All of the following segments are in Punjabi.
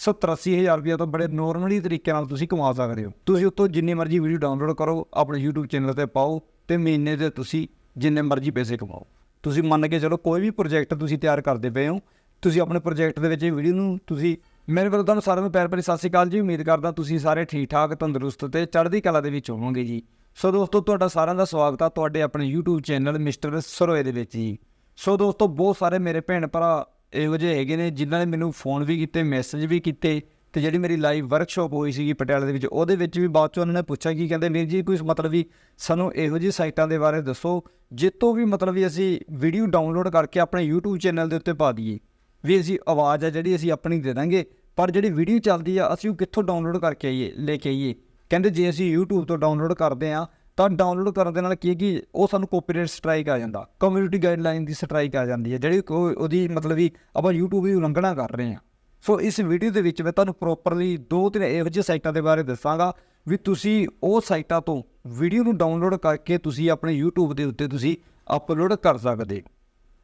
70 80000 ਰੁਪਏ ਤੋਂ ਬੜੇ ਨੋਰਮਲੀ ਤਰੀਕੇ ਨਾਲ ਤੁਸੀਂ ਕਮਾ ਸਕਦੇ ਹੋ। ਤੁਸੀਂ ਉੱਤੋਂ ਜਿੰਨੀ ਮਰਜ਼ੀ ਵੀਡੀਓ ਡਾਊਨਲੋਡ ਕਰੋ, ਆਪਣੇ YouTube ਚੈਨਲ ਤੇ ਪਾਓ ਤੇ ਮਹੀਨੇ ਦੇ ਤੁਸੀਂ ਜਿੰਨੇ ਮਰਜ਼ੀ ਪੈਸੇ ਕਮਾਓ। ਤੁਸੀਂ ਮੰਨ ਕੇ ਚਲੋ ਕੋਈ ਵੀ ਪ੍ਰੋਜੈਕਟ ਤੁਸੀਂ ਤਿਆਰ ਕਰਦੇ ਪਏ ਹੋ, ਤੁਸੀਂ ਆਪਣੇ ਪ੍ਰੋਜੈਕਟ ਦੇ ਵਿੱਚ ਵੀਡੀਓ ਨੂੰ ਤੁਸੀਂ ਮੇਰੇ ਵੱਲੋਂ ਤੁਹਾਨੂੰ ਸਾਰਿਆਂ ਨੂੰ ਪਿਆਰ ਭਰੀ ਸਤਿ ਸ਼੍ਰੀ ਅਕਾਲ ਜੀ, ਉਮੀਦ ਕਰਦਾ ਤੁਸੀਂ ਸਾਰੇ ਠੀਕ ਠਾਕ ਤੰਦਰੁਸਤ ਤੇ ਚੜ੍ਹਦੀ ਕਲਾ ਦੇ ਵਿੱਚ ਹੋਵੋਗੇ ਜੀ। ਸੋ ਦੋਸਤੋ, ਤੁਹਾਡਾ ਸਾਰਿਆਂ ਦਾ ਸਵਾਗਤ ਆ ਤੁਹਾਡੇ ਆਪਣੇ YouTube ਚੈਨਲ ਮਿਸਟਰ ਸਰੋਏ ਦੇ ਵਿੱਚ ਜੀ। ਸੋ ਦੋਸਤੋ, ਬਹੁਤ ਸਾਰੇ ਮੇਰੇ ਭੈਣ ਭਰਾ ਇਹੋ ਜਿਹੇ ਹੈਗੇ ਨੇ ਜਿਨ੍ਹਾਂ ਨੇ ਮੈਨੂੰ ਫੋਨ ਵੀ ਕੀਤੇ ਮੈਸੇਜ ਵੀ ਕੀਤੇ ਤੇ ਜਿਹੜੀ ਮੇਰੀ ਲਾਈਵ ਵਰਕਸ਼ਾਪ ਹੋਈ ਸੀਗੀ ਪਟਿਆਲੇ ਦੇ ਵਿੱਚ, ਉਹਦੇ ਵਿੱਚ ਵੀ ਬਾਅਦ ਚ ਉਹਨਾਂ ਨੇ ਪੁੱਛਿਆ, ਕਿ ਕਹਿੰਦੇ ਵੀਰ ਜੀ, ਕੋਈ ਮਤਲਬ ਵੀ ਸਾਨੂੰ ਇਹੋ ਜਿਹੀ ਸਾਈਟਾਂ ਦੇ ਬਾਰੇ ਦੱਸੋ ਜਿੱਤੋਂ ਵੀ ਮਤਲਬ ਵੀ ਅਸੀਂ ਵੀਡੀਓ ਡਾਊਨਲੋਡ ਕਰਕੇ ਆਪਣੇ YouTube ਚੈਨਲ ਦੇ ਉੱਤੇ ਪਾ ਦਈਏ। ਵੀ ਅਸੀਂ ਆਵਾਜ਼ ਆ ਜਿਹੜੀ ਅਸੀਂ ਆਪਣੀ ਦੇ ਦਾਂਗੇ, ਪਰ ਜਿਹੜੀ ਵੀਡੀਓ ਚੱਲਦੀ ਆ, ਅਸੀਂ ਉਹ ਕਿੱਥੋਂ ਡਾਊਨਲੋਡ ਕਰਕੇ ਆਈਏ, ਲੈ ਕੇ ਆਈਏ। ਕਹਿੰਦੇ ਜੇ ਅਸੀਂ YouTube ਤੋਂ ਡਾਊਨਲੋਡ ਕਰਦੇ ਆ ਤਾਂ ਡਾਊਨਲੋਡ ਕਰਨ ਦੇ ਨਾਲ ਕੀ ਹੈ ਕਿ ਉਹ ਸਾਨੂੰ ਕਾਪੀਰਾਈਟ ਸਟ੍ਰਾਈਕ ਆ ਜਾਂਦਾ ਕਮਿਊਨਿਟੀ ਗਾਈਡਲਾਈਨ ਦੀ ਸਟ੍ਰਾਈਕ ਆ ਜਾਂਦੀ ਹੈ, ਜਿਹੜੀ ਕੋ- ਉਹਦੀ ਮਤਲਬ ਵੀ ਆਪਾਂ YouTube ਦੀ ਉਲੰਘਣਾ ਕਰ ਰਹੇ ਹਾਂ। ਸੋ ਇਸ ਵੀਡੀਓ ਦੇ ਵਿੱਚ ਮੈਂ ਤੁਹਾਨੂੰ ਪ੍ਰੋਪਰਲੀ ਦੋ ਤਿੰਨ ਇਹੋ ਜਿਹੇ ਸਾਈਟਾਂ ਦੇ ਬਾਰੇ ਦੱਸਾਂਗਾ ਵੀ ਤੁਸੀਂ ਉਹ ਸਾਈਟਾਂ ਤੋਂ ਵੀਡੀਓ ਨੂੰ ਡਾਊਨਲੋਡ ਕਰਕੇ ਤੁਸੀਂ ਆਪਣੇ YouTube ਦੇ ਉੱਤੇ ਤੁਸੀਂ ਅਪਲੋਡ ਕਰ ਸਕਦੇ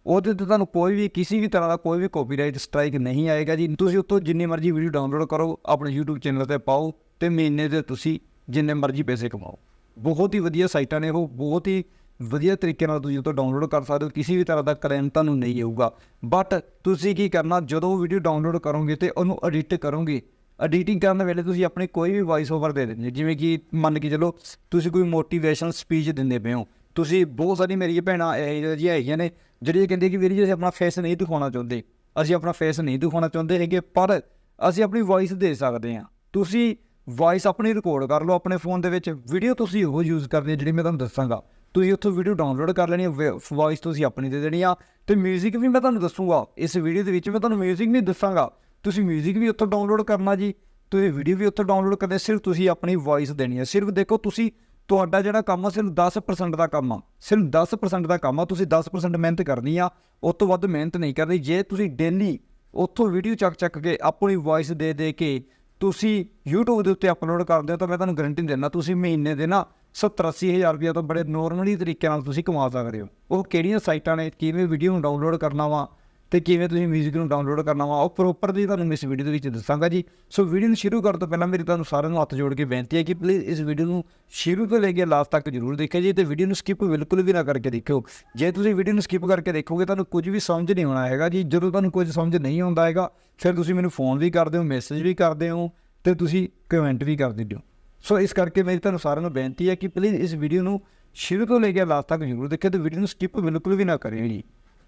ਉਹਦੇ ਤੇ ਤੁਹਾਨੂੰ ਕੋਈ ਵੀ ਕਿਸੇ ਵੀ ਤਰ੍ਹਾਂ ਦਾ ਕੋਈ ਵੀ ਕਾਪੀਰਾਈਟ ਸਟ੍ਰਾਈਕ ਨਹੀਂ ਆਏਗਾ ਜੀ। ਤੁਸੀਂ ਉੱਥੋਂ ਜਿੰਨੀ ਮਰਜ਼ੀ ਵੀਡੀਓ ਡਾਊਨਲੋਡ ਕਰੋ, ਆਪਣੇ YouTube ਚੈਨਲ ਤੇ ਪਾਓ ਤੇ ਮਹੀਨੇ ਦੇ ਤੁਸੀਂ ਜਿੰਨੇ ਮਰਜ਼ੀ ਪੈਸੇ ਕਮਾਓ। ਬਹੁਤ ਹੀ ਵਧੀਆ ਸਾਈਟਾਂ ਨੇ ਉਹ, ਬਹੁਤ ਹੀ ਵਧੀਆ ਤਰੀਕੇ ਨਾਲ ਤੁਸੀਂ ਉਹ ਤੋਂ ਡਾਊਨਲੋਡ ਕਰ ਸਕਦੇ ਹੋ, ਕਿਸੇ ਵੀ ਤਰ੍ਹਾਂ ਦਾ ਕਲੇਮ ਤੁਹਾਨੂੰ ਨਹੀਂ ਆਊਗਾ। ਬਟ ਤੁਸੀਂ ਕੀ ਕਰਨਾ, ਜਦੋਂ ਵੀਡੀਓ ਡਾਊਨਲੋਡ ਕਰੋਗੇ ਤੇ ਉਹਨੂੰ ਐਡਿਟ ਕਰੋਗੇ ਐਡੀਟਿੰਗ ਕਰਨ ਵੇਲੇ ਤੁਸੀਂ ਆਪਣੀ ਕੋਈ ਵੀ ਵਾਇਸ ਓਵਰ ਦੇ ਦਿੰਦੇ ਜਿਵੇਂ ਕਿ ਮੰਨ ਕੇ ਚਲੋ, ਤੁਸੀਂ ਕੋਈ ਮੋਟੀਵੇਸ਼ਨਲ ਸਪੀਚ ਦਿੰਦੇ ਪਏ ਹੋ। ਤੁਸੀਂ ਬਹੁਤ ਸਾਰੀ ਮੇਰੀਆਂ ਭੈਣਾਂ ਇਹੋ ਜਿਹੀਆਂ ਹੈਗੀਆਂ ਨੇ, ਜਿਹੜੀਆਂ ਕਹਿੰਦੇ ਕਿ ਵੀਰ ਜੀ, ਅਸੀਂ ਆਪਣਾ ਫੇਸ ਨਹੀਂ ਦਿਖਾਉਣਾ ਚਾਹੁੰਦੇ। ਅਸੀਂ ਆਪਣਾ ਫੇਸ ਨਹੀਂ ਦਿਖਾਉਣਾ ਚਾਹੁੰਦੇ ਹੈਗੇ, ਪਰ ਅਸੀਂ ਆਪਣੀ ਵਾਇਸ ਦੇ ਸਕਦੇ ਹਾਂ। ਤੁਸੀਂ ਵਾਇਸ ਆਪਣੀ ਰਿਕਾਰਡ ਕਰ ਲਓ ਆਪਣੇ ਫੋਨ ਦੇ ਵਿੱਚ ਵੀਡੀਓ ਤੁਸੀਂ ਉਹ ਯੂਜ਼ ਕਰਦੇ ਹੋ ਜਿਹੜੀ ਮੈਂ ਤੁਹਾਨੂੰ ਦੱਸਾਂਗਾ ਤੁਸੀਂ ਉੱਥੋਂ ਵੀਡੀਓ ਡਾਊਨਲੋਡ ਕਰ ਲੈਣੀ ਹੈ ਵਾਇਸ ਤੁਸੀਂ ਆਪਣੀ ਦੇ ਦੇਣੀ ਆ ਤੇ 뮤직 ਵੀ ਮੈਂ ਤੁਹਾਨੂੰ ਦੱਸੂਗਾ ਇਸ ਵੀਡੀਓ ਦੇ ਵਿੱਚ ਮੈਂ ਤੁਹਾਨੂੰ 뮤직 ਵੀ ਦੱਸਾਂਗਾ ਤੁਸੀਂ 뮤직 ਵੀ ਉੱਥੋਂ ਡਾਊਨਲੋਡ ਕਰਨਾ ਜੀ ਤੁਸੀਂ ਵੀਡੀਓ ਵੀ ਉੱਥੋਂ ਡਾਊਨਲੋਡ ਕਰਦੇ ਸਿਰਫ ਤੁਸੀਂ ਆਪਣੀ ਵਾਇਸ ਦੇਣੀ ਹੈ ਸਿਰਫ ਦੇਖੋ ਤੁਸੀਂ ਤੁਹਾਡਾ ਜਿਹੜਾ ਕੰਮ ਆ ਸਿਰਫ 10% ਦਾ ਕੰਮ ਆ ਸਿਰਫ 10% ਦਾ ਕੰਮ ਆ ਤੁਸੀਂ 10% ਮਿਹਨਤ ਕਰਨੀ ਆ ਉਸ ਤੋਂ ਵੱਧ ਮਿਹਨਤ ਨਹੀਂ ਕਰਨੀ ਜੇ ਤੁਸੀਂ ਡੇਲੀ ਉੱਥੋਂ ਵੀਡੀਓ ਚੱਕ ਚੱਕ ਕੇ ਆਪਣੀ ਵਾਇਸ ਦੇ ਦੇ ਕੇ ਤੁਸੀਂ YouTube ਦੇ ਉੱਤੇ ਅਪਲੋਡ ਕਰਦੇ ਹੋ ਤਾਂ ਮੈਂ ਤੁਹਾਨੂੰ ਗਾਰੰਟੀ ਦਿੰਦਾ, ਤੁਸੀਂ ਮਹੀਨੇ ਦੇ ਨਾ 70 ਅੱਸੀ ਹਜ਼ਾਰ ਰੁਪਏ ਤੋਂ ਬੜੇ ਨੋਰਮਲੀ ਤਰੀਕੇ ਨਾਲ ਤੁਸੀਂ ਕਮਾ ਸਕਦੇ ਹੋ। ਉਹ ਕਿਹੜੀਆਂ ਸਾਈਟਾਂ ਨੇ, ਕਿਵੇਂ ਵੀਡੀਓ ਨੂੰ ਡਾਊਨਲੋਡ ਕਰਨਾ ਵਾ ਤੇ ਕਿਵੇਂ ਤੁਸੀਂ 뮤직 ਨੂੰ ਡਾਊਨਲੋਡ ਕਰਨਾ ਵਾ, ਉਹ ਪ੍ਰੋਪਰ ਦੀ ਤੁਹਾਨੂੰ ਇਸ ਵੀਡੀਓ ਦੇ ਵਿੱਚ ਦੱਸਾਂਗਾ ਜੀ। ਸੋ ਵੀਡੀਓ ਨੂੰ ਸ਼ੁਰੂ ਕਰਨ ਤੋਂ ਪਹਿਲਾਂ ਮੇਰੀ ਤੁਹਾਨੂੰ ਸਾਰਿਆਂ ਨੂੰ ਹੱਥ ਜੋੜ ਕੇ ਬੇਨਤੀ ਹੈ ਕਿ ਪਲੀਜ਼ ਇਸ ਵੀਡੀਓ ਨੂੰ ਸ਼ੁਰੂ ਤੋਂ ਲੈ ਕੇ ਲਾਸਟ ਤੱਕ ਜਰੂਰ ਦੇਖਿਓ ਜੀ ਤੇ ਵੀਡੀਓ ਨੂੰ ਸਕਿਪ ਬਿਲਕੁਲ ਵੀ ਨਾ ਕਰਕੇ ਦੇਖਿਓ। ਜੇ ਤੁਸੀਂ ਵੀਡੀਓ ਨੂੰ ਸਕਿਪ ਕਰਕੇ ਦੇਖੋਗੇ, ਤੁਹਾਨੂੰ ਕੁਝ ਵੀ ਸਮਝ ਨਹੀਂ ਆਉਣਾ ਹੈਗਾ ਜੀ। ਜਦੋਂ ਤੁਹਾਨੂੰ ਕੁਝ ਸਮਝ ਨਹੀਂ ਆਉਂਦਾ ਹੈਗਾ, ਫਿਰ ਤੁਸੀਂ ਮੈਨੂੰ ਫੋਨ ਵੀ ਕਰਦੇ ਹੋ ਮੈਸੇਜ ਵੀ ਕਰਦੇ ਹੋ ਤੇ ਤੁਸੀਂ ਕਮੈਂਟ ਵੀ ਕਰ ਦਿੰਦੇ ਹੋ ਸੋ ਇਸ ਕਰਕੇ ਮੇਰੀ ਤੁਹਾਨੂੰ ਸਾਰਿਆਂ ਨੂੰ ਬੇਨਤੀ ਹੈ ਕਿ ਪਲੀਜ਼ ਇਸ ਵੀਡੀਓ ਨੂੰ ਸ਼ੁਰੂ ਤੋਂ ਲੈ ਕੇ ਲਾਸਟ ਤੱਕ ਜ਼ਰੂਰ ਦੇਖਿਓ ਤੇ ਵੀਡੀਓ ਨੂੰ ਸਕਿਪ ਬਿਲਕੁਲ ਵੀ ਨਾ ਕਰਿਓ ਜੀ।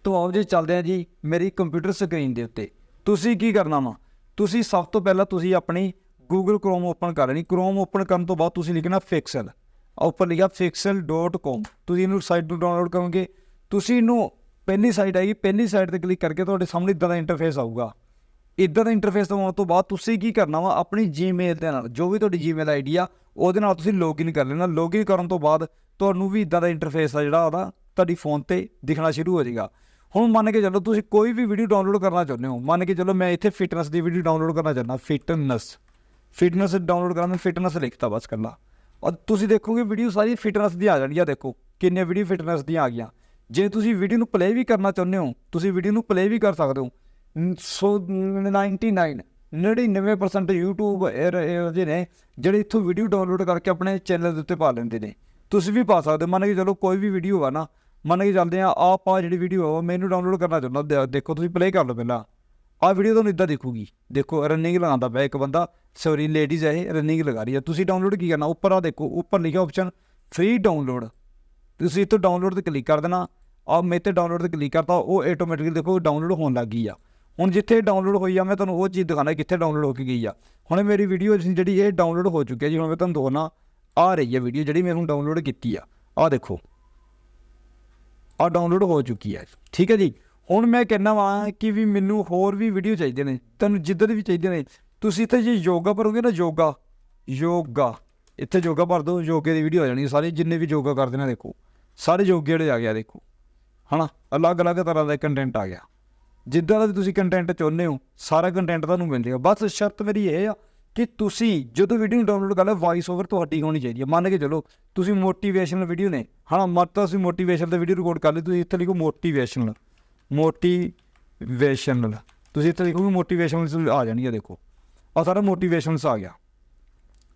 ਤੋਂ ਆਓ ਜੀ, ਚੱਲਦੇ ਹਾਂ ਜੀ, ਮੇਰੀ ਕੰਪਿਊਟਰ ਸਕਰੀਨ ਦੇ ਉੱਤੇ। ਤੁਸੀਂ ਕੀ ਕਰਨਾ ਵਾ? ਤੁਸੀਂ ਸਭ ਤੋਂ ਪਹਿਲਾਂ ਤੁਸੀਂ ਆਪਣੀ Google Chrome ਓਪਨ ਕਰ ਲੈਣੀ। Chrome ਓਪਨ ਕਰਨ ਤੋਂ ਬਾਅਦ ਤੁਸੀਂ ਲਿਖਣਾ ਫਿਕਸਲ ਉੱਪਰ ਲਿਖਿਆ fixel.com ਤੁਸੀਂ ਇਹਨੂੰ ਸਾਈਟ ਨੂੰ ਡਾਊਨਲੋਡ ਕਰੋਗੇ। ਤੁਸੀਂ ਇਹਨੂੰ ਪਹਿਲੀ ਸਾਈਟ ਆਏਗੀ, ਪਹਿਲੀ ਸਾਈਟ ਤੇ ਕਲਿੱਕ ਕਰਕੇ ਤੁਹਾਡੇ ਸਾਹਮਣੇ ਇਦਾਂ ਦਾ ਇੰਟਰਫੇਸ ਆਊਗਾ। ਇਦਾਂ ਦਾ ਇੰਟਰਫੇਸ ਆਉਣ ਤੋਂ ਬਾਅਦ ਤੁਸੀਂ ਕੀ ਕਰਨਾ ਵਾ? ਆਪਣੀ Gmail ਦੇ ਨਾਲ, ਜੋ ਵੀ ਤੁਹਾਡੀ Gmail ਆਈਡੀ ਆ, ਉਹਦੇ ਨਾਲ ਤੁਸੀਂ ਲੌਗਇਨ ਕਰ ਲੈਣਾ। ਲੌਗਇਨ ਕਰਨ ਤੋਂ ਬਾਅਦ ਤੁਹਾਨੂੰ ਵੀ ਇਦਾਂ ਦਾ ਇੰਟਰਫੇਸ ਆ ਜਿਹੜਾ ਉਹਦਾ, ਤੁਹਾਡੀ ਫੋਨ ਤੇ ਦਿਖਣਾ ਸ਼ੁਰੂ ਹੋ ਜਾਏਗਾ। ਹੁਣ ਮੰਨ ਕੇ ਚੱਲੋ ਤੁਸੀਂ ਕੋਈ ਵੀ ਵੀਡੀਓ ਡਾਊਨਲੋਡ ਕਰਨਾ ਚਾਹੁੰਦੇ ਹੋ, ਮੰਨ ਕੇ ਚੱਲੋ ਮੈਂ ਇੱਥੇ ਫਿਟਨੈਸ ਦੀ ਵੀਡੀਓ ਡਾਊਨਲੋਡ ਕਰਨਾ ਚਾਹੁੰਦਾ ਫਿਟਨੈਸ ਫਿਟਨੈਸ ਡਾਊਨਲੋਡ ਕਰਨ ਨੂੰ ਫਿਟਨੈਸ ਲਿਖਤਾ ਬਸ ਕੱਲਾ ਔਰ ਤੁਸੀਂ ਦੇਖੋਗੇ ਵੀਡੀਓ ਸਾਰੀ ਫਿਟਨੈਸ ਦੀ ਆ ਜਾਣੀ ਆ, ਦੇਖੋ, ਕਿੰਨੇ ਵੀਡੀਓ ਫਿਟਨੈਸ ਦੀਆਂ ਆ ਗਈਆਂ। ਜੇ ਤੁਸੀਂ ਵੀਡੀਓ ਨੂੰ ਪਲੇ ਵੀ ਕਰਨਾ ਚਾਹੁੰਦੇ ਹੋ, ਤੁਸੀਂ ਵੀਡੀਓ ਨੂੰ ਪਲੇ ਵੀ ਕਰ ਸਕਦੇ ਹੋ। ਸੋ 99 99% YouTube ਇਹ ਇਹੋ ਜਿਹੇ ਨੇ, ਜਿਹੜੇ ਇੱਥੋਂ ਵੀਡੀਓ ਡਾਊਨਲੋਡ ਕਰਕੇ ਆਪਣੇ ਚੈਨਲ ਦੇ ਉੱਤੇ ਪਾ ਲੈਂਦੇ ਨੇ। ਤੁਸੀਂ ਵੀ ਪਾ ਸਕਦੇ ਹੋ, ਮੰਨ ਕੇ ਚਲੋ ਕੋਈ ਵੀ ਵੀਡੀਓ ਆ ਨਾ ਮੰਨ ਕੇ ਚੱਲਦੇ ਆ ਆਪ ਆ ਜਿਹੜੀ ਵੀਡੀਓ ਆ ਮੈਨੂੰ ਡਾਊਨਲੋਡ ਕਰਨਾ ਚਾਹੁੰਦਾ, ਦੇ- ਦੇਖੋ ਤੁਸੀਂ ਪਲੇ ਕਰ ਲਓ ਪਹਿਲਾਂ। ਆਹ ਵੀਡੀਓ ਤੁਹਾਨੂੰ ਇਦਾਂ ਦਿਖੂਗੀ। ਦੇਖੋ ਰਨਿੰਗ ਲਗਾਉਂਦਾ ਪਿਆ ਇੱਕ ਬੰਦਾ। ਸੌਰੀ ਲੇਡੀਜ਼ ਹੈ ਇਹ ਰਨਿੰਗ ਲਗਾ ਰਹੀ ਹੈ ਤੁਸੀਂ ਡਾਊਨਲੋਡ ਕੀ ਕਰਨਾ? ਉੱਪਰ ਆ ਦੇਖੋ, ਉੱਪਰ ਲਿਖਿਆ ਆਪਸ਼ਨ ਫ੍ਰੀ ਡਾਊਨਲੋਡ ਤੁਸੀਂ ਇੱਥੋਂ ਡਾਊਨਲੋਡ ਤੇ ਕਲਿੱਕ ਕਰ ਦੇਣਾ। ਆ ਮੈਂ ਤੇ ਡਾਊਨਲੋਡ ਤੇ ਕਲਿੱਕ ਕਰਤਾ, ਉਹ ਆਟੋਮੈਟਿਕਲੀ ਦੇਖੋ ਡਾਊਨਲੋਡ ਹੋਣ ਲੱਗ ਗਈ ਆ। ਹੁਣ ਜਿੱਥੇ ਡਾਊਨਲੋਡ ਹੋਈ ਆ, ਮੈਂ ਤੁਹਾਨੂੰ ਉਹ ਚੀਜ਼ ਦਿਖਾਣਾ ਕਿੱਥੇ ਡਾਊਨਲੋਡ ਹੋ ਕੇ ਗਈ ਆ। ਹੁਣ ਮੇਰੀ ਵੀਡੀਓ ਜਿਹੜੀ ਇਹ ਡਾਊਨਲੋਡ ਹੋ ਚੁੱਕੀ ਹੈ ਜੀ, ਹੁਣ ਮੈਂ ਤੁਹਾਨੂੰ ਦਿਖਾਉਣਾ। ਆ ਰਹੀ ਹੈ ਵੀਡੀਓ ਜਿਹੜੀ ਮੈਂ ਹੁਣ ਡਾਊਨਲੋਡ ਕੀਤੀ ਆ। ਆ ਦੇਖੋ। ਆ ਡਾਊਨਲੋਡ ਹੋ ਚੁੱਕੀ ਹੈ। ਠੀਕ ਹੈ ਜੀ? ਹੁਣ ਮੈਂ ਕਹਿੰਦਾ ਵਾਂ ਕਿ ਵੀ ਮੈਨੂੰ ਹੋਰ ਵੀ ਵੀਡੀਓ ਚਾਹੀਦੇ ਨੇ, ਤੁਹਾਨੂੰ ਜਿੱਦਾਂ ਦੇ ਵੀ ਚਾਹੀਦੇ ਨੇ। ਤੁਸੀਂ ਇੱਥੇ ਜੇ ਯੋਗਾ ਭਰੋਗੇ ਨਾ, ਯੋਗਾ ਯੋਗਾ। ਇੱਥੇ ਯੋਗਾ ਭਰ ਦਿਓ, ਯੋਗੇ ਦੀ ਵੀਡੀਓ ਆ ਜਾਣੀ ਸਾਰੇ, ਜਿੰਨੇ ਵੀ ਯੋਗਾ ਕਰਦੇ ਨੇ ਦੇਖੋ। ਸਾਰੇ ਯੋਗੇ ਜਿਹੜੇ ਆ ਗਿਆ ਦੇਖੋ। ਹਨਾ? ਅਲੱਗ-ਅਲੱਗ ਤਰ੍ਹਾਂ ਦਾ ਕੰਟੈਂਟ ਆ ਗਿਆ। ਜਿੱਦਾਂ ਦਾ ਵੀ ਤੁਸੀਂ ਕੰਟੈਂਟ ਚਾਹੁੰਦੇ ਹੋ, ਸਾਰਾ ਕੰਟੈਂਟ ਤੁਹਾਨੂੰ ਮਿਲ ਜਾਏਗਾ। ਬਸ ਸ਼ਰਤ ਮੇਰੀ ਇਹ ਆ ਕਿ ਤੁਸੀਂ ਜਦੋਂ ਵੀਡੀਓ ਨੂੰ ਡਾਊਨਲੋਡ ਕਰ ਲਓ ਵਾਇਸ ਓਵਰ ਤੁਹਾਡੀ ਹੋਣੀ ਚਾਹੀਦੀ ਹੈ। ਮੰਨ ਕੇ ਚਲੋ, ਤੁਸੀਂ ਮੋਟੀਵੇਸ਼ਨਲ ਵੀਡੀਓ ਨੇ। ਹਾਂ ਮਤ ਤਾਂ ਤੁਸੀਂ ਮੋਟੀਵੇਸ਼ਨ ਤੇ ਵੀਡੀਓ ਰਿਕਾਰਡ ਕਰ ਲਈ, ਤੁਸੀਂ ਇੱਥੇ ਲਿਖੋ ਮੋਟੀਵੇਸ਼ਨਲ ਮੋਟੀਵੇਸ਼ਨਲ ਤੁਸੀਂ ਇੱਥੇ ਲਿਖੋਗੇ ਮੋਟੀਵੇਸ਼ਨਲ ਆ ਜਾਣੀ ਹੈ ਦੇਖੋ। ਆ ਸਾਰਾ ਮੋਟੀਵੇਸ਼ਨਸ ਆ ਗਿਆ।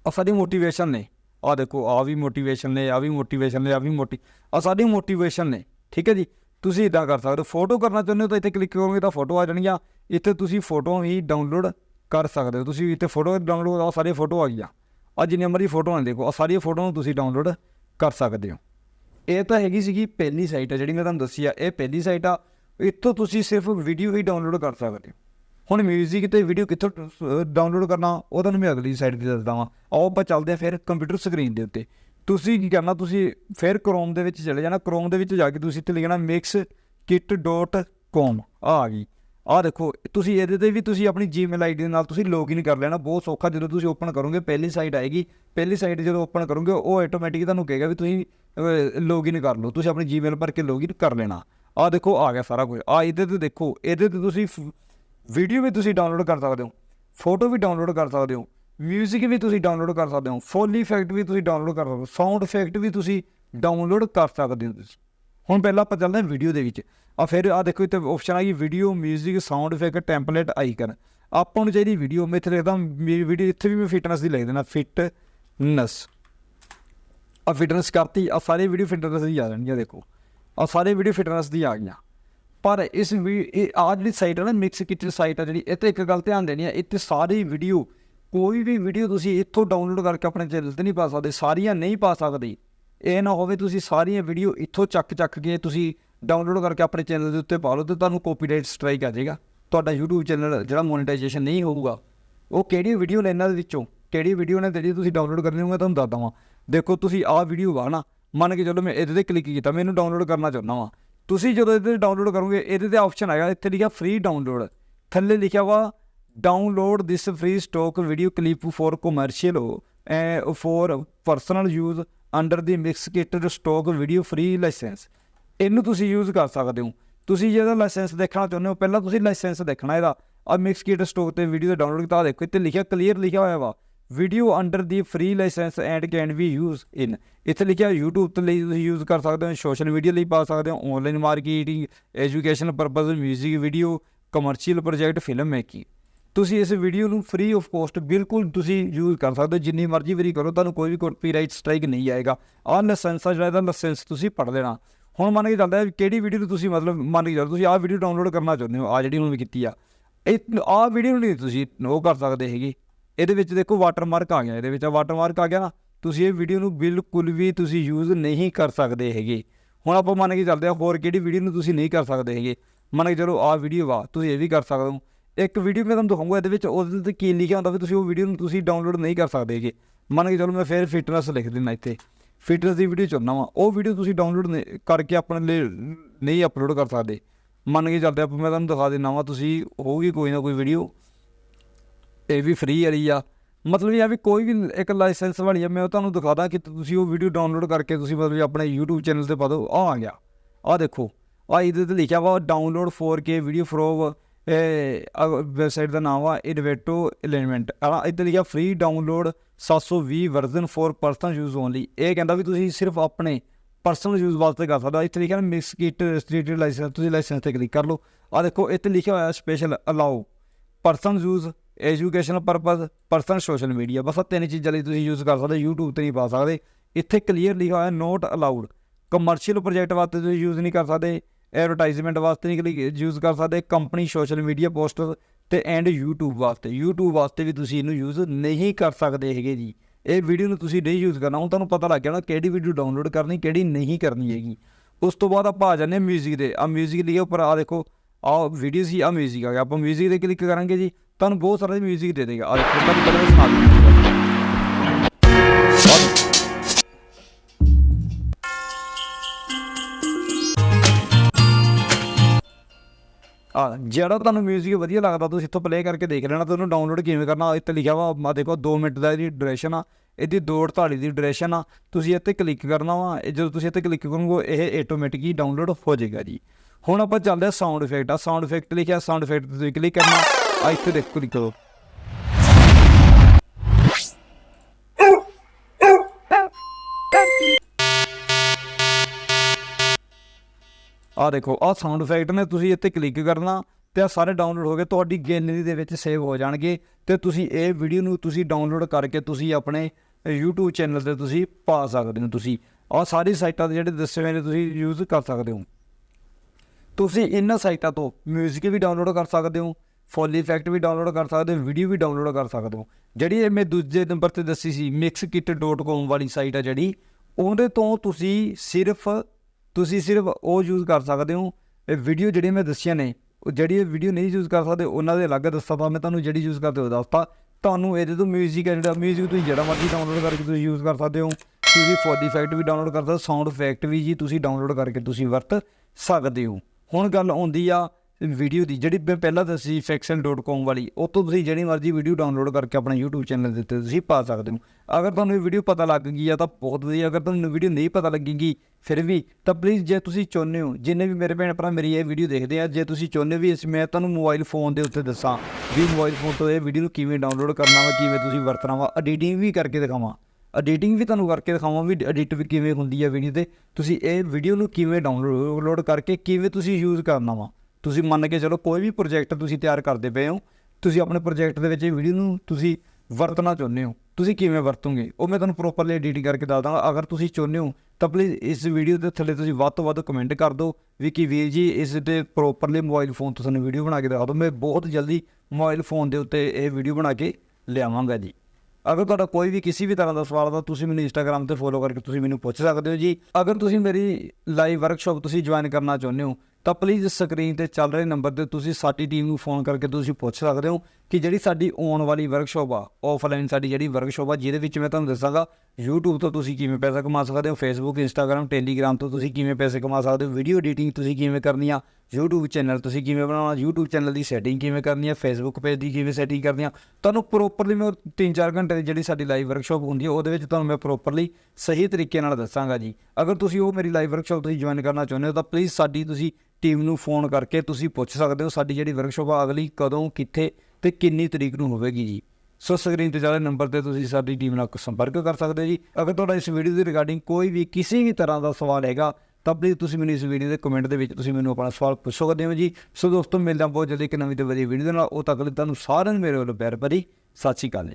ਆ ਸਾਡੀ ਮੋਟੀਵੇਸ਼ਨ ਨੇ। ਆ ਦੇਖੋ ਆ ਵੀ ਮੋਟੀਵੇਸ਼ਨ ਨੇ ਆ ਵੀ ਮੋਟੀਵੇਸ਼ਨ ਨੇ ਆ ਵੀ ਮੋਟੀ ਆ ਸਾਡੀ ਮੋਟੀਵੇਸ਼ਨ ਨੇ। ਠੀਕ ਹੈ ਜੀ? ਤੁਸੀਂ ਇਦਾਂ ਕਰ ਸਕਦੇ ਹੋ। ਫੋਟੋ ਕਰਨਾ ਚਾਹੁੰਦੇ ਹੋ ਤਾਂ ਇੱਥੇ ਕਲਿੱਕ ਕਰੋਗੇ ਤਾਂ ਫੋਟੋ ਆ ਜਾਣਗੀਆਂ। ਇੱਥੇ ਤੁਸੀਂ ਫੋਟੋ ਹੀ ਡਾਊਨਲੋਡ ਕਰ ਸਕਦੇ ਹੋ। ਤੁਸੀਂ ਇੱਥੇ ਫੋਟੋ ਡਾਊਨਲੋਡ ਆ, ਸਾਰੀਆਂ ਫੋਟੋ ਆ ਗਈਆਂ। ਆ ਜਿੰਨੀਆਂ ਮਰਜ਼ੀ ਫੋਟੋਆਂ ਨੇ ਦੇਖੋ ਆ ਸਾਰੀਆਂ ਫੋਟੋਆਂ ਨੂੰ ਤੁਸੀਂ ਡਾਊਨਲੋਡ ਕਰ ਸਕਦੇ ਹੋ। ਇਹ ਤਾਂ ਹੈਗੀ ਸੀਗੀ ਪਹਿਲੀ ਸਾਈਟ ਆ, ਜਿਹੜੀ ਮੈਂ ਤੁਹਾਨੂੰ ਦੱਸੀ ਆ। ਇਹ ਪਹਿਲੀ ਸਾਈਟ ਆ, ਇੱਥੋਂ ਤੁਸੀਂ ਸਿਰਫ ਵੀਡੀਓ ਹੀ ਡਾਊਨਲੋਡ ਕਰ ਸਕਦੇ ਹੋ। ਹੁਣ 뮤직 ਤੇ ਵੀਡੀਓ ਕਿੱਥੋਂ ਡਾਊਨਲੋਡ ਕਰਨਾ, ਉਹ ਤੁਹਾਨੂੰ ਮੈਂ ਅਗਲੀ ਸਾਈਟ ਤੇ ਦੱਸਦਾ ਵਾਂ। ਆਓ ਆਪਾਂ ਚੱਲਦੇ ਹਾਂ ਫਿਰ ਕੰਪਿਊਟਰ ਸਕਰੀਨ ਦੇ ਉੱਤੇ। ਤੁਸੀਂ ਕੀ ਕਰਨਾ, ਤੁਸੀਂ ਫਿਰ ਕ੍ਰੋਮ ਦੇ ਵਿੱਚ ਚਲੇ ਜਾਣਾ। ਕ੍ਰੋਮ ਦੇ ਵਿੱਚ ਜਾ ਕੇ ਤੁਸੀਂ ਇੱਥੇ ਲਿਖਣਾ mixkit.com ਆ ਆ ਗਈ। ਆ ਦੇਖੋ, ਤੁਸੀਂ ਇਹਦੇ ਤੇ ਵੀ ਤੁਸੀਂ ਆਪਣੀ ਜੀਮੇਲ ਆਈਡੀ ਦੇ ਨਾਲ ਤੁਸੀਂ ਲੌਗਇਨ ਕਰ ਲੈਣਾ, ਬਹੁਤ ਸੌਖਾ ਜਦੋਂ ਤੁਸੀਂ ਓਪਨ ਕਰੋਗੇ, ਪਹਿਲੀ ਸਾਈਟ ਆਏਗੀ, ਪਹਿਲੀ ਸਾਈਟ ਜਦੋਂ ਓਪਨ ਕਰੋਗੇ, ਉਹ ਆਟੋਮੈਟਿਕ ਤੁਹਾਨੂੰ ਕਹੇਗਾ ਵੀ ਤੁਸੀਂ ਲੌਗਇਨ ਕਰ ਲਓ, ਤੁਸੀਂ ਆਪਣੀ ਜੀਮੇਲ ਭਰ ਕੇ ਲੌਗਇਨ ਕਰ ਲੈਣਾ। ਆ ਦੇਖੋ, ਆ ਗਿਆ ਸਾਰਾ ਕੁਝ। ਆ ਇਹਦੇ ਤੇ ਦੇਖੋ, ਇਹਦੇ ਤੇ ਤੁਸੀਂ ਵੀਡੀਓ ਵੀ ਤੁਸੀਂ ਡਾਊਨਲੋਡ ਕਰ ਸਕਦੇ ਹੋ ਫੋਟੋ ਵੀ ਡਾਊਨਲੋਡ ਕਰ ਸਕਦੇ ਹੋ 뮤직 ਵੀ ਤੁਸੀਂ ਡਾਊਨਲੋਡ ਕਰ ਸਕਦੇ ਹੋ ਫੁੱਲ ਇਫੈਕਟ ਵੀ ਤੁਸੀਂ ਡਾਊਨਲੋਡ ਕਰ ਸਕਦੇ ਹੋ ਸਾਊਂਡ ਇਫੈਕਟ ਵੀ ਤੁਸੀਂ ਡਾਊਨਲੋਡ ਕਰ ਸਕਦੇ ਹੋ ਤੁਸੀਂ। ਹੁਣ ਪਹਿਲਾਂ ਆਪਾਂ ਚੱਲਦੇ ਹਾਂ ਵੀਡੀਓ ਦੇ ਵਿੱਚ। ਆ ਫਿਰ ਆ ਦੇਖੋ ਇੱਥੇ ਆਪਸ਼ਨ ਆ ਗਈ video 뮤직 sound effect template icon ਆਪਾਂ ਨੂੰ ਚਾਹੀਦੀ ਵੀਡੀਓ ਮੈਂ ਇੱਥੇ ਲਿਖਦਾ ਮੇਰੀ ਵੀਡੀਓ ਇੱਥੇ ਵੀ ਮੈਂ ਫਿਟਨੈਸ ਦੀ ਲਿਖ ਦੇਣਾ ਫਿਟਨੈਸ ਆ ਫਿਟਨੈਸ ਕਰਤੀ ਆ ਸਾਰੇ ਵੀਡੀਓ ਫਿਟਨੈਸ ਦੀ ਆ ਜਾਣਗੀਆਂ, ਦੇਖੋ। ਆ ਸਾਰੇ ਵੀਡੀਓ ਫਿਟਨੈਸ ਦੀ ਆ ਗਈਆਂ। ਪਰ ਇਸ ਵੀ, ਇਹ ਆ ਜਿਹੜੀ ਸਾਈਟ ਹੈ ਨਾ ਮਿਕਸ ਕਿਚਨ ਸਾਈਟ ਆ ਜਿਹੜੀ ਇਹ ਤੇ ਇੱਕ ਗੱਲ ਧਿਆਨ ਦੇਣੀ ਹੈ ਇੱਥੇ ਸਾਰੀ ਵੀਡੀਓ ਕੋਈ ਵੀ ਵੀਡੀਓ ਤੁਸੀਂ ਇੱਥੋਂ ਡਾਊਨਲੋਡ ਕਰਕੇ ਆਪਣੇ ਚੈਨਲ ਤੇ ਨਹੀਂ ਪਾ ਸਕਦੇ, ਸਾਰੀਆਂ ਨਹੀਂ ਪਾ ਸਕਦੇ। ਇਹ ਨਾ ਹੋਵੇ ਤੁਸੀਂ ਸਾਰੀਆਂ ਵੀਡੀਓ ਇੱਥੋਂ ਚੱਕ ਚੱਕ ਕੇ ਤੁਸੀਂ ਡਾਊਨਲੋਡ ਕਰਕੇ ਆਪਣੇ ਚੈਨਲ ਦੇ ਉੱਤੇ ਪਾ ਲਓ ਤੇ ਤੁਹਾਨੂੰ ਕਾਪੀਰਾਈਟ ਸਟ੍ਰਾਈਕ ਆ ਜਾਏਗਾ। ਤੁਹਾਡਾ YouTube ਚੈਨਲ ਜਿਹੜਾ ਮੋਨੇਟਾਈਜੇਸ਼ਨ ਨਹੀਂ ਹੋਊਗਾ, ਉਹ ਕਿਹੜੀ ਵੀਡੀਓ ਨੇ ਇਹਨਾਂ ਦੇ ਵਿੱਚੋਂ? ਕਿਹੜੀ ਵੀਡੀਓ ਨੇ ਜਿਹੜੀ ਤੁਸੀਂ ਡਾਊਨਲੋਡ ਕਰਨੀ ਹੋਊਗਾ ਤੁਹਾਨੂੰ ਦੱਸ ਵਾਂ ਦੇਖੋ, ਤੁਸੀਂ ਆਹ ਵੀਡੀਓ ਵਾ ਨਾ, ਮੰਨ ਕੇ ਚਲੋ ਮੈਂ ਇਹਦੇ ਤੇ ਕਲਿੱਕ ਕੀਤਾ, ਮੈਨੂੰ ਡਾਊਨਲੋਡ ਕਰਨਾ ਚਾਹੁੰਦਾ ਵਾਂ। ਤੁਸੀਂ ਜਦੋਂ ਇਹਦੇ ਤੇ ਡਾਊਨਲੋਡ ਕਰੋਗੇ, ਇਹਦੇ ਤੇ ਆਪਸ਼ਨ ਆਏਗਾ, ਇੱਥੇ ਲਿਖਿਆ ਫ੍ਰੀ ਡਾਊਨਲੋਡ ਥੱਲੇ ਲਿਖਿਆ ਵਾ download this free stock video clip for commercial for personal use under the mix kit stock video free license ਇਹਨੂੰ ਤੁਸੀਂ ਯੂਜ਼ ਕਰ ਸਕਦੇ ਹੋ। ਤੁਸੀਂ ਜਿਹੜਾ ਲਾਇਸੈਂਸ ਦੇਖਣਾ ਚਾਹੁੰਦੇ ਹੋ, ਪਹਿਲਾਂ ਤੁਸੀਂ ਲਾਇਸੈਂਸ ਦੇਖਣਾ ਇਹਦਾ। ਆ ਮਿਕਸ ਕਿਟ ਸਟੋਕ ਤੇ ਵੀਡੀਓ ਡਾਊਨਲੋਡ ਕੀਤਾ ਦੇਖੋ, ਇੱਥੇ ਲਿਖਿਆ ਕਲੀਅਰ ਲਿਖਿਆ ਹੋਇਆ ਵਾ। Video under the free license and can be use in ਇੱਥੇ ਲਿਖਿਆ, YouTube ਤੇ ਲਈ ਤੁਸੀਂ ਯੂਜ਼ ਕਰ ਸਕਦੇ ਹੋ ਸੋਸ਼ਲ ਮੀਡੀਆ ਲਈ ਪਾ ਸਕਦੇ ਹੋ online marketing education purpose music video commercial project film making ਤੁਸੀਂ ਇਸ ਵੀਡੀਓ ਨੂੰ ਫ੍ਰੀ ਆਫ ਕੋਸਟ ਬਿਲਕੁਲ ਤੁਸੀਂ ਯੂਜ਼ ਕਰ ਸਕਦੇ ਹੋ। ਜਿੰਨੀ ਮਰਜ਼ੀ ਵਾਰੀ ਕਰੋ, ਤੁਹਾਨੂੰ ਕੋਈ ਵੀ ਕਾਪੀਰਾਈਟ ਸਟ੍ਰਾਈਕ ਨਹੀਂ ਆਏਗਾ ਆਹ ਲਾਇਸੈਂਸ ਜਿਹੜਾ ਇਹਦਾ ਲਾਇਸੈਂਸ ਤੁਸੀਂ ਪੜ ਲੈਣਾ। ਹੁਣ ਮੰਨ ਕੇ ਚੱਲਦਾ ਵੀ ਕਿਹੜੀ ਵੀਡੀਓ ਨੂੰ ਤੁਸੀਂ ਮਤਲਬ ਮੰਨ ਕੇ ਚੱਲੋ, ਤੁਸੀਂ ਆਹ ਵੀਡੀਓ ਡਾਊਨਲੋਡ ਕਰਨਾ ਚਾਹੁੰਦੇ ਹੋ ਆ ਜਿਹੜੀ ਹੁਣ ਮੈਂ ਕੀਤੀ ਆ। ਇਹ ਆਹ ਵੀਡੀਓ ਨੂੰ ਨਹੀਂ ਤੁਸੀਂ ਉਹ ਕਰ ਸਕਦੇ ਹੈਗੇ। ਇਹਦੇ ਵਿੱਚ ਦੇਖੋ ਵਾਟਰਮਾਰਕ ਆ ਗਿਆ, ਇਹਦੇ ਵਿੱਚ ਵਾਟਰਮਾਰਕ ਆ ਗਿਆ ਨਾ, ਤੁਸੀਂ ਇਹ ਵੀਡੀਓ ਨੂੰ ਬਿਲਕੁਲ ਵੀ ਤੁਸੀਂ ਯੂਜ਼ ਨਹੀਂ ਕਰ ਸਕਦੇ ਹੈਗੇ। ਹੁਣ ਆਪਾਂ ਮੰਨ ਕੇ ਚੱਲਦੇ ਆ ਹੋਰ ਕਿਹੜੀ ਵੀਡੀਓ ਨੂੰ ਤੁਸੀਂ ਨਹੀਂ ਕਰ ਸਕਦੇ ਹੈਗੇ। ਮੰਨ ਕੇ ਚਲੋ ਆਹ ਵੀਡੀਓ ਵਾ, ਤੁਸੀਂ ਇਹ ਵੀ ਕਰ ਸਕਦੇ ਹੋ। ਇੱਕ ਵੀਡੀਓ ਮੈਂ ਤੁਹਾਨੂੰ ਦਿਖਾਉਂਗਾ ਇਹਦੇ ਵਿੱਚ ਉਹਦੇ ਤੇ ਕੀ ਲਿਖਿਆ ਹੁੰਦਾ ਵੀ ਤੁਸੀਂ ਉਹ ਵੀਡੀਓ ਨੂੰ ਤੁਸੀਂ ਡਾਊਨਲੋਡ ਨਹੀਂ ਕਰ ਸਕਦੇ ਹੈਗੇ। ਮੰਨ ਕੇ ਚਲੋ ਮੈਂ ਫਿਰ ਫਿਟਨੈਸ ਲਿਖ ਦਿੰਦਾ ਇੱਥੇ। ਫਿਟਨੈਸ ਦੀ ਵੀਡੀਓ ਚੁਣਨਾ ਵਾ। ਉਹ ਵੀਡੀਓ ਤੁਸੀਂ ਡਾਊਨਲੋਡ ਕਰਕੇ ਆਪਣੇ ਲਈ ਨਹੀਂ ਅਪਲੋਡ ਕਰ ਸਕਦੇ। ਮੰਨ ਕੇ ਚੱਲਦੇ ਆਪਾਂ ਮੈਂ ਤੁਹਾਨੂੰ ਦਿਖਾ ਦਿੰਦਾ ਵਾ, ਤੁਸੀਂ ਹੋਊਗੀ ਕੋਈ ਨਾ ਕੋਈ ਵੀਡੀਓ ਇਹ ਵੀ ਫ੍ਰੀ ਵਾਲੀ ਆ। ਮਤਲਬ ਇਹ ਆ ਵੀ ਕੋਈ ਵੀ ਇੱਕ ਲਾਇਸੈਂਸ ਵਾਲੀ ਆ, ਮੈਂ ਉਹ ਤੁਹਾਨੂੰ ਦਿਖਾਦਾ ਕਿ ਤੁਸੀਂ ਉਹ ਵੀਡੀਓ ਡਾਊਨਲੋਡ ਕਰਕੇ ਤੁਸੀਂ ਮਤਲਬ ਆਪਣੇ YouTube ਚੈਨਲ ਤੇ ਪਾ ਦਿਓ। ਆ ਆ ਗਿਆ। ਆ ਦੇਖੋ। ਆ ਇਹਦੇ ਤੇ ਲਿਖਿਆ ਵਾ download 4K video from website ਦਾ ਨਾਮ ਆ ਇਨਵੇਟੋ ਐਲੀਮੈਂਟ ਆ ਇੱਥੇ ਲਿਖਿਆ free download 720 version for personal use only ਇਹ ਕਹਿੰਦਾ ਵੀ ਤੁਸੀਂ ਸਿਰਫ ਆਪਣੇ ਪਰਸਨਲ ਯੂਜ਼ ਵਾਸਤੇ ਕਰ ਸਕਦਾ। ਇੱਥੇ ਲਿਖਿਆ ਨਾ ਮਿਕਸ ਕਿਟ ਰੈਸਟ੍ਰਿਕਟਡ ਲਾਇਸੈਂਸ ਤੁਸੀਂ ਲਾਇਸੈਂਸ ਤੇ ਕਲਿੱਕ ਕਰ ਲਓ। ਆ ਦੇਖੋ, ਇੱਥੇ ਲਿਖਿਆ ਹੋਇਆ special allow person use educational purpose person social media ਬਸ ਆਹ ਤਿੰਨ ਚੀਜ਼ਾਂ ਲਈ ਤੁਸੀਂ ਯੂਜ਼ ਕਰ ਸਕਦੇ, YouTube ਤੇ ਨਹੀਂ ਪਾ ਸਕਦੇ। ਇੱਥੇ ਕਲੀਅਰ ਲਿਖਿਆ ਹੋਇਆ ਨੋਟ ਅਲਾਉਡ ਕਮਰਸ਼ੀਅਲ ਪ੍ਰੋਜੈਕਟ ਵਾਸਤੇ ਤੁਸੀਂ ਯੂਜ਼ ਨਹੀਂ ਕਰ ਸਕਦੇ। ਐਡਵਰਟਾਈਜ਼ਮੈਂਟ ਵਾਸਤੇ ਨਹੀਂ ਯੂਜ਼ ਕਰ ਸਕਦੇ ਕੰਪਨੀ ਸੋਸ਼ਲ ਮੀਡੀਆ ਪੋਸਟਰ ਤੇ ਐਂਡ YouTube ਵਾਸਤੇ YouTube ਵਾਸਤੇ ਵੀ ਤੁਸੀਂ ਇਹਨੂੰ ਯੂਜ਼ ਨਹੀਂ ਕਰ ਸਕਦੇ ਹੈਗੇ ਜੀ ਇਹ ਵੀਡੀਓ ਨੂੰ ਤੁਸੀਂ ਨਹੀਂ ਯੂਜ਼ ਕਰਨਾ ਹੁਣ ਤੁਹਾਨੂੰ ਪਤਾ ਲੱਗ ਗਿਆ ਨਾ ਕਿਹੜੀ ਵੀਡੀਓ ਡਾਊਨਲੋਡ ਕਰਨੀ ਕਿਹੜੀ ਨਹੀਂ ਕਰਨੀ ਹੈਗੀ ਉਸ ਤੋਂ ਬਾਅਦ ਆਪਾਂ ਆ ਜਾਂਦੇ ਹਾਂ 뮤직 ਦੇ ਆ 뮤직 ਲਈ ਉੱਪਰ ਆ ਦੇਖੋ ਆ ਵੀਡੀਓ ਸੀ ਆ 뮤직 ਆ ਗਿਆ ਆਪਾਂ 뮤직 ਤੇ ਕਲਿੱਕ ਕਰਾਂਗੇ ਜੀ ਤੁਹਾਨੂੰ ਬਹੁਤ ਸਾਰਾ 뮤직 ਦੇ ਦੇਗਾ ਆ ਦੇਖੋ ਤੁਹਾਨੂੰ ਪਹਿਲਾਂ ਸੁਣਾ ਦਿੰਦਾ ਆ ਜਿਹੜਾ ਤੁਹਾਨੂੰ 뮤직 ਵਧੀਆ ਲੱਗਦਾ, ਤੁਸੀਂ ਇੱਥੋਂ ਪਲੇ ਕਰਕੇ ਦੇਖ ਲੈਣਾ ਤੁਹਾਨੂੰ ਉਹਨੂੰ ਡਾਊਨਲੋਡ ਕਿਵੇਂ ਕਰਨਾ ਇੱਥੇ ਲਿਖਿਆ ਵਾ ਆ ਦੇਖੋ 2 ਮਿੰਟ ਦਾ ਇਹਦੀ ਡਿਊਰੇਸ਼ਨ ਆ, ਇਹਦੀ 2:48 ਦੀ ਡਿਊਰੇਸ਼ਨ ਆ, ਤੁਸੀਂ ਇੱਥੇ ਕਲਿੱਕ ਕਰਨਾ ਵਾ, ਇਹ ਜਦੋਂ ਤੁਸੀਂ ਇੱਥੇ ਕਲਿੱਕ ਕਰੋਗੇ, ਇਹ ਆਟੋਮੈਟਿਕ ਹੀ ਡਾਊਨਲੋਡ ਹੋ ਜਾਏਗਾ ਜੀ। ਹੁਣ ਆਪਾਂ ਚੱਲਦੇ ਆ ਸਾਊਂਡ ਇਫੈਕਟ ਆ ਸਾਊਂਡ ਇਫੈਕਟ ਲਿਖਿਆ ਸਾਊਂਡ ਇਫੈਕਟ ਤੇ ਤੁਸੀਂ ਕਲਿੱਕ ਕਰਨਾ ਆ ਇੱਥੇ ਦੇਖੋ ਕਲਿੱਕ ਆ ਦੇਖੋ ਆ ਸਾਊਂਡ ਇਫੈਕਟ ਨੇ ਤੁਸੀਂ ਇੱਥੇ ਕਲਿੱਕ ਕਰਨਾ ਤੇ ਆ ਸਾਰੇ ਡਾਊਨਲੋਡ ਹੋ ਗਏ, ਤੁਹਾਡੀ ਗੈਲਰੀ ਦੇ ਵਿੱਚ ਸੇਵ ਹੋ ਜਾਣਗੇ ਤੇ ਤੁਸੀਂ ਇਹ ਵੀਡੀਓ ਨੂੰ ਤੁਸੀਂ ਡਾਊਨਲੋਡ ਕਰਕੇ ਤੁਸੀਂ ਆਪਣੇ YouTube ਚੈਨਲ ਤੇ ਤੁਸੀਂ ਪਾ ਸਕਦੇ ਹੋ ਤੁਸੀਂ। ਆਹ ਸਾਰੀ ਸਾਈਟਾਂ ਦੇ ਜਿਹੜੇ ਦੱਸੇ ਹੋਏ ਨੇ ਤੁਸੀਂ ਯੂਜ਼ ਕਰ ਸਕਦੇ ਹੋ। ਤੁਸੀਂ ਇਹਨਾਂ ਸਾਈਟਾਂ ਤੋਂ 뮤직 ਵੀ ਡਾਊਨਲੋਡ ਕਰ ਸਕਦੇ ਹੋ ਫੁੱਲ ਇਫੈਕਟ ਵੀ ਡਾਊਨਲੋਡ ਕਰ ਸਕਦੇ ਹੋ ਵੀਡੀਓ ਵੀ ਡਾਊਨਲੋਡ ਕਰ ਸਕਦੇ ਹੋ। ਜਿਹੜੀ ਇਹ ਮੈਂ ਦੂਜੇ ਨੰਬਰ ਤੇ ਦੱਸੀ ਸੀ mixkit.com ਵਾਲੀ ਸਾਈਟ ਆ ਜਿਹੜੀ, ਉਹਦੇ ਤੋਂ ਤੁਸੀਂ ਸਿਰਫ ਤੁਸੀਂ ਸਿਰਫ ਉਹ ਯੂਜ਼ ਕਰ ਸਕਦੇ ਹੋ ਇਹ ਵੀਡੀਓ ਜਿਹੜੀ ਮੈਂ ਦੱਸੀਆਂ ਨੇ ਉਹ ਜਿਹੜੀ ਇਹ ਵੀਡੀਓ ਨਹੀਂ ਯੂਜ਼ ਕਰ ਸਕਦੇ ਉਹਨਾਂ ਦੇ ਅਲੱਗ ਦੱਸਤਾ ਤਾਂ ਮੈਂ ਤੁਹਾਨੂੰ ਜਿਹੜੀ ਯੂਜ਼ ਕਰਦੇ ਹੋ ਦੱਸਤਾ ਤੁਹਾਨੂੰ ਇਹਦੇ ਤੋਂ 뮤직 ਹੈ ਜਿਹੜਾ 뮤직 ਤੁਸੀਂ ਜਿਹੜਾ ਮਰਜ਼ੀ ਡਾਊਨਲੋਡ ਕਰਕੇ ਤੁਸੀਂ ਯੂਜ਼ ਕਰ ਸਕਦੇ ਹੋ ਤੁਸੀਂ ਫੁੱਲ ਇਫੈਕਟ ਵੀ ਡਾਊਨਲੋਡ ਕਰ ਸਕਦੇ ਹੋ ਸਾਊਂਡ ਇਫੈਕਟ ਵੀ ਜੀ ਤੁਸੀਂ ਡਾਊਨਲੋਡ ਕਰਕੇ ਤੁਸੀਂ ਵਰਤ ਸਕਦੇ ਹੋ ਹੁਣ ਗੱਲ ਆਉਂਦੀ ਆ ਵੀਡੀਓ ਦੀ, ਜਿਹੜੀ ਮੈਂ ਪਹਿਲਾਂ ਦੱਸੀ fixen.com ਵਾਲੀ ਉਹ ਤੋਂ ਤੁਸੀਂ ਜਿਹੜੀ ਮਰਜ਼ੀ ਵੀਡੀਓ ਡਾਊਨਲੋਡ ਕਰਕੇ ਆਪਣਾ YouTube ਚੈਨਲ ਦੇ ਉੱਤੇ ਤੁਸੀਂ ਪਾ ਸਕਦੇ ਹੋ। ਅਗਰ ਤੁਹਾਨੂੰ ਇਹ ਵੀਡੀਓ ਪਤਾ ਲੱਗ ਗਈ ਆ ਤਾਂ ਬਹੁਤ ਵਧੀਆ, ਅਗਰ ਤੁਹਾਨੂੰ ਵੀਡੀਓ ਨਹੀਂ ਪਤਾ ਲੱਗੇਗੀ, ਫਿਰ ਵੀ, ਤਾਂ ਪਲੀਜ਼ ਜੇ ਤੁਸੀਂ ਚਾਹੁੰਦੇ ਹੋ, ਜਿੰਨੇ ਵੀ ਮੇਰੇ ਭੈਣ ਭਰਾ ਮੇਰੀ ਇਹ ਵੀਡੀਓ ਦੇਖਦੇ ਆ, ਜੇ ਤੁਸੀਂ ਚਾਹੁੰਦੇ ਹੋ ਵੀ ਇਸ, ਮੈਂ ਤੁਹਾਨੂੰ ਮੋਬਾਈਲ ਫੋਨ ਦੇ ਉੱਤੇ ਦੱਸਾਂ ਵੀ ਮੋਬਾਈਲ ਫੋਨ ਤੋਂ ਇਹ ਵੀਡੀਓ ਨੂੰ ਕਿਵੇਂ ਡਾਊਨਲੋਡ ਕਰਨਾ ਵਾ, ਕਿਵੇਂ ਤੁਸੀਂ ਵਰਤਣਾ ਵਾ ਐਡੀਟਿੰਗ ਵੀ ਕਰਕੇ ਦਿਖਾਵਾਂ। ਐਡੀਟਿੰਗ ਵੀ ਤੁਹਾਨੂੰ ਕਰਕੇ ਦਿਖਾਵਾਂ ਵੀ ਐਡਿਟ ਵੀ ਕਿਵੇਂ ਹੁੰਦੀ ਆ ਵੀਡੀਓ ਤੇ, ਤੁਸੀਂ ਇਹ ਵੀਡੀਓ ਨੂੰ ਕਿਵੇਂ ਡਾਊਨਲੋਡ ਕਰਕੇ ਕਿਵੇਂ ਤੁਸੀਂ ਯੂਜ਼ ਕਰਨਾ ਵਾ। ਤੁਸੀਂ ਮੰਨ ਕੇ ਚਲੋ ਕੋਈ ਵੀ ਪ੍ਰੋਜੈਕਟ ਤੁਸੀਂ ਤਿਆਰ ਕਰਦੇ ਪਏ ਹੋ, ਤੁਸੀਂ ਆਪਣੇ ਪ੍ਰੋਜੈਕਟ ਦੇ ਵਿੱਚ ਇਹ ਵੀਡੀਓ ਨੂੰ ਤੁਸੀਂ ਵਰਤਣਾ ਚਾਹੁੰਦੇ ਹੋ। ਤੁਸੀਂ ਕਿਵੇਂ ਵਰਤੋਗੇ? ਉਹ ਮੈਂ ਤੁਹਾਨੂੰ ਪ੍ਰੋਪਰਲੀ ਐਡਿਟ ਕਰਕੇ ਦੱਸ ਦਾਂਗਾ ਅਗਰ ਤੁਸੀਂ ਚਾਹੁੰਦੇ ਹੋ, ਤਾਂ ਪਲੀਜ਼ ਇਸ ਵੀਡੀਓ ਦੇ ਥੱਲੇ ਤੁਸੀਂ ਵੱਧ ਤੋਂ ਵੱਧ ਕਮੈਂਟ ਕਰ ਦਿਓ ਵੀ ਕਿ ਵੀਰ ਜੀ, ਇਸ ਤੇ ਪ੍ਰੋਪਰਲੀ ਮੋਬਾਈਲ ਫੋਨ ਤੋਂ ਤੁਹਾਨੂੰ ਵੀਡੀਓ ਬਣਾ ਕੇ ਦਿਖਾ ਦਿਓ। ਮੈਂ ਬਹੁਤ ਜਲਦੀ ਮੋਬਾਈਲ ਫੋਨ ਦੇ ਉੱਤੇ ਇਹ ਵੀਡੀਓ ਬਣਾ ਕੇ ਲਿਆਵਾਂਗਾ ਜੀ। ਅਗਰ ਤੁਹਾਡਾ ਕੋਈ ਵੀ ਕਿਸੇ ਵੀ ਤਰ੍ਹਾਂ ਦਾ ਸਵਾਲ ਦਾ ਤੁਸੀਂ ਮੈਨੂੰ ਇੰਸਟਾਗ੍ਰam ਤੇ ਫੋਲੋ ਕਰਕੇ ਤੁਸੀਂ ਮੈਨੂੰ ਪੁੱਛ ਸਕਦੇ ਹੋ ਜੀ। ਅਗਰ ਤੁਸੀਂ ਮੇਰੀ ਲਾਈਵ ਵਰਕਸ਼ਾਪ ਤੁਸੀਂ ਜੁਆਇਨ ਕਰਨਾ ਚਾਹੁੰਦੇ ਹੋ ਤਾਂ ਪਲੀਜ਼ ਸਕਰੀਨ ਤੇ ਚੱਲ ਰਹੇ ਨੰਬਰ ਤੇ ਤੁਸੀਂ ਸਾਡੀ ਟੀਮ ਨੂੰ ਫੋਨ ਕਰਕੇ ਤੁਸੀਂ ਪੁੱਛ ਸਕਦੇ ਹੋ। ਕਿ ਜਿਹੜੀ ਸਾਡੀ ਆਉਣ ਵਾਲੀ ਵਰਕਸ਼ਾਪ ਆ ਆਫਲਾਈਨ ਸਾਡੀ ਜਿਹੜੀ ਵਰਕਸ਼ਾਪ ਆ, ਜਿਹਦੇ ਵਿੱਚ ਮੈਂ ਤੁਹਾਨੂੰ ਦੱਸਾਂਗਾ YouTube ਤੋਂ ਤੁਸੀਂ ਕਿਵੇਂ ਪੈਸਾ ਕਮਾ ਸਕਦੇ ਹੋ, Facebook, Instagram, Telegram ਤੋਂ ਤੁਸੀਂ ਕਿਵੇਂ ਪੈਸੇ ਕਮਾ ਸਕਦੇ ਹੋ ਵੀਡੀਓ ਐਡੀਟਿੰਗ ਤੁਸੀਂ ਕਿਵੇਂ ਕਰਨੀ ਆ, YouTube ਚੈਨਲ ਤੁਸੀਂ ਕਿਵੇਂ ਬਣਾਉਣਾ, YouTube ਚੈਨਲ ਦੀ ਸੈਟਿੰਗ ਕਿਵੇਂ ਕਰਨੀ ਆ, Facebook ਪੇਜ ਦੀ ਕਿਵੇਂ ਸੈਟਿੰਗ ਕਰਨੀ ਆ, ਤੁਹਾਨੂੰ ਪ੍ਰੋਪਰਲੀ ਮੈਂ 3-4 ਘੰਟੇ ਦੀ ਜਿਹੜੀ ਸਾਡੀ ਲਾਈਵ ਵਰਕਸ਼ਾਪ ਹੁੰਦੀ ਹੈ ਉਹਦੇ ਵਿੱਚ ਤੁਹਾਨੂੰ ਮੈਂ ਪ੍ਰੋਪਰਲੀ ਸਹੀ ਤਰੀਕੇ ਨਾਲ ਦੱਸਾਂਗਾ ਜੀ। ਅਗਰ ਤੁਸੀਂ ਉਹ ਮੇਰੀ ਲਾਈਵ ਵਰਕਸ਼ਾਪ ਤੁਸੀਂ ਜੁਆਇਨ ਕਰਨਾ ਚਾਹੁੰਦੇ ਹੋ, ਤਾਂ ਪਲੀਜ਼ ਸਾਡੀ ਤੁਸੀਂ ਟੀਮ ਨੂੰ ਫੋਨ ਕਰਕੇ ਤੁਸੀਂ ਪੁੱਛ ਸਕਦੇ ਹੋ, ਸਾਡੀ ਜਿਹੜੀ ਵਰਕਸ਼ਾਪ ਆ, ਅਗਲੀ ਕਦੋਂ, ਕਿੱਥੇ ਤੇ ਕਿੰਨੀ ਤਰੀਕ ਨੂੰ ਹੋਵੇਗੀ ਜੀ? ਸੋ ਸਕਰੀਨ ਤੇ ਚੱਲ ਰਹੇ ਨੰਬਰ ਤੇ ਤੁਸੀਂ ਸਾਡੀ ਟੀਮ ਨਾਲ ਸੰਪਰਕ ਕਰ ਸਕਦੇ ਹੋ ਜੀ। ਅਗਰ ਤੁਹਾਡਾ ਇਸ ਵੀਡੀਓ ਦੀ ਰਿਗਾਰਡਿੰਗ ਕੋਈ ਵੀ ਕਿਸੇ ਵੀ ਤਰ੍ਹਾਂ ਦਾ ਸਵਾਲ ਹੈਗਾ, ਤਾਂ ਪਲੀਜ਼ ਤੁਸੀਂ ਮੈਨੂੰ ਇਸ ਵੀਡੀਓ ਦੇ ਕਮੈਂਟ ਦੇ ਵਿੱਚ ਤੁਸੀਂ ਮੈਨੂੰ ਆਪਣਾ ਸਵਾਲ ਪੁੱਛ ਸਕਦੇ ਹੋ ਜੀ। ਸੋ ਦੋਸਤੋ, ਮਿਲਦਾ ਬਹੁਤ ਜਲਦੀ ਇੱਕ ਨਵੀਂ ਤੇ ਵਧੀਆ ਵੀਡੀਓ ਦੇ ਨਾਲ। ਉਹ ਤੱਕ ਲਈ ਤੁਹਾਨੂੰ ਸਾਰਿਆਂ ਨੂੰ ਮੇਰੇ ਵੱਲੋਂ ਪਿਆਰ ਭਰੀ ਸਤਿ ਸ਼੍ਰੀ ਅਕਾਲ ਜੀ।